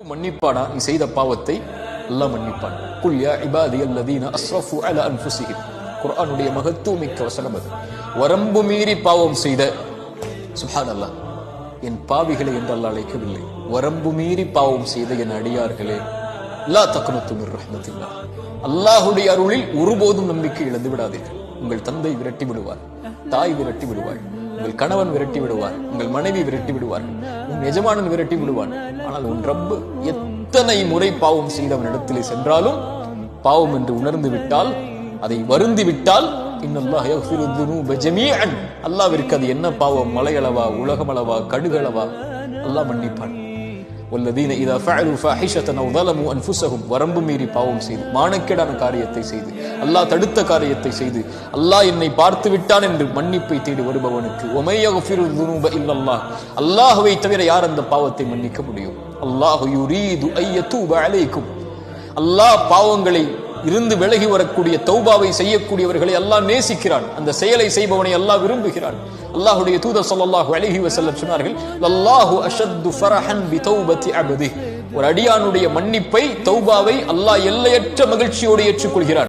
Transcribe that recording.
மன்னிப்பாடா நீ செய்த பாவத்தை அல்லாஹ் மன்னிப்பான். குல் யா இபாதி அல்லதீன அஸ்ரஃபு அல அன்ஃபுஸிஹிம். குர்ஆனுடைய மகத்துவமிக்க வசனம் அது. வரம்பு மீறி பாவம் செய்த சுஹான் சுப்ஹானல்லாஹ் என் பாவிகளை என்று அல்லாஹ் அழைக்கவில்லை. வரம்பு மீறி பாவம் செய்த என் அடியார்களே லா தக்னத்து மிர் ரஹ்மத்தில்லாஹ். அல்லாஹ்வுடைய அருளில் ஒருபோதும் நம்பிக்கை இழந்து விடாதீர்கள். உங்கள் தந்தை விரட்டி விடுவார் தாய் விரட்டி விடுவாள். உங்கள் கணவன் விரட்டி விடுவார் உங்கள் மனைவி விரட்டி விடுவார் உன் எஜமானன் விரட்டி விடுவான். ஆனால் உன் ரப்பு எத்தனை முறை பாவம் செய்தவனிடத்திலே சென்றாலும் பாவம் என்று உணர்ந்து விட்டால் அதை வருந்தி விட்டால் அல்லாவிற்கு அது என்ன பாவம்? மலையளவா உலகமளவா கடுகளவா? அல்லாஹ் மன்னிப்பான். والذين إذا فعلوا فاحشة أو ظلموا أنفسهم வரம்பு மீறி பாவம் செய்து மானக்கேடான காரியத்தை செய்து அல்லாஹ் தடுத்த காரியத்தை செய்து அல்லாஹ் என்னை பார்த்து விட்டான் என்று மன்னிப்பை தேடி வருபவனுக்கு ஒமை யக்ஃபிரு துனூப இல்லல்லாஹ் அல்லாஹ்வை தவிர யார் அந்த பாவத்தை மன்னிக்க முடியும் அல்லாஹ் யுரீது ஐயத்தூப அலைக்கும் அல்லாஹ் பாவங்களை இருந்து விலகி வரக்கூடிய தௌபாவை செய்யக்கூடியவர்களை அல்லாஹ் நேசிக்கிறான். அந்த செயலை செய்பவனை அல்லாஹ் விரும்புகிறான். அல்லாஹுடைய தூதர் ஸல்லல்லாஹு அழகி வசல்லம் சொன்னார்கள் அல்லாஹு அஷத்து ஃபரஹன் பி தௌபத்தி அபதி. ஒரு அடியானுடைய மன்னிப்பை தௌபாவை அல்லாஹ் எல்லையற்ற மகிழ்ச்சியோடு ஏற்றுக்கொள்கிறான்.